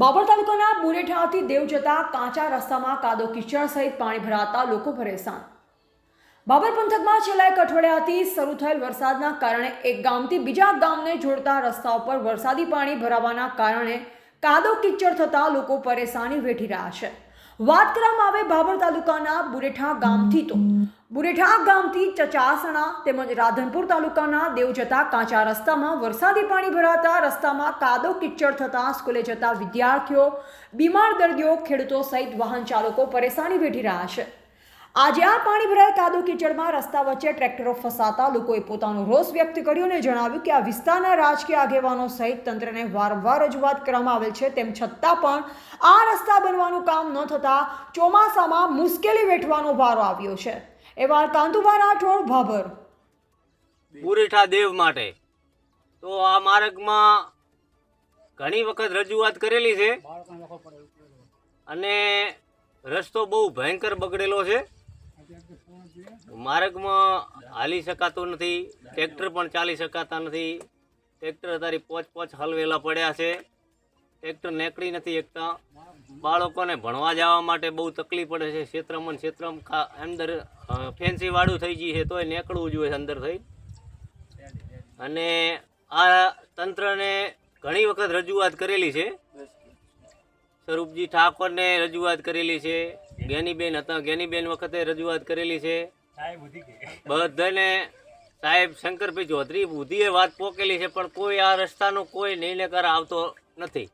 બાબર તાલુકાના બુરેઠાથી દેવ જતા કાચા રસ્તામાં કાદો કિચડ સહિત પાણી ભરાતા લોકો પરેશાન બાબર પંથકમાં છેલ્લા એક અઠવાડિયાથી શરૂ થયેલ વરસાદના કારણે એક ગામથી બીજા ગામને જોડતા રસ્તા ઉપર વરસાદી પાણી ભરાવાના કારણે કાદો કિચડ થતા લોકો પરેશાની વેઠી રહ્યા છે. વાત કરવામાં આવે ભાભર તાલુકાના બુરેઠા ગામથી તો. બુરેઠા ગામથી ચચાસણા તેમજ રાધનપુર તાલુકાના દેવ જતા કાચા રસ્તામાં વરસાદી પાણી ભરાતા રસ્તામાં કાદો કિચડ થતાં સ્કૂલે જતા વિદ્યાર્થીઓ, બીમાર દર્દીઓ, ખેડૂતો સહિત વાહન ચાલકો પરેશાની વેઠી રહ્યા છે. આજે આ પાણી ભરાયેલ કાદો કિચડમાં રસ્તા વચ્ચે ટ્રેક્ટરો ફસાતા લોકોએ પોતાનો રોષ વ્યક્ત કર્યો અને જણાવ્યું કે આ વિસ્તારના રાજકીય આગેવાનો સહિત તંત્રને વારંવાર રજૂઆત કરવામાં આવેલ છે. તેમ છતાં પણ આ રસ્તા બનવાનું કામ ન થતાં ચોમાસામાં મુશ્કેલી વેઠવાનો વારો આવ્યો છે. એવા કાંતુભા રાઠોડ, ભાભર. બુરેઠા દેવ માટે. તો આ માર્ગમાં ઘણી વખત રજૂઆત કરેલી છે. અને રસ્તો બહુ ભયંકર બગડેલો છે. માર્ગમાં હાલી શકાતું નથી, ટ્રેક્ટર પણ ચાલી શકાતા નથી. ટ્રેક્ટર તારી પોચ પોચ હલવેલા પડ્યા છે. ટ્રેક્ટર નીકળી નથી એકતા બાળકોને ભણવા જવા માટે બહુ તકલીફ પડે છે. ક્ષેત્રમાં ક્ષેત્રમ અંદર ફેન્સીવાળું થઈ ગયું છે, તોય નીકળવું જોઈએ અંદર થઈ. અને આ તંત્રને ઘણી વખત રજૂઆત કરેલી છે. સ્વરૂપજી ઠાકોરને રજૂઆત કરેલી છે. જ્ઞાનીબેન હતા. જ્ઞાનીબેન વખતે રજૂઆત કરેલી છે. બધાને સાહેબ શંકરભાઈ ચૌધરી બુદ્ધિએ વાત પોકેલી છે પણ કોઈ આ રસ્તાનો કોઈ નિર્ણયકાર આવતો નથી.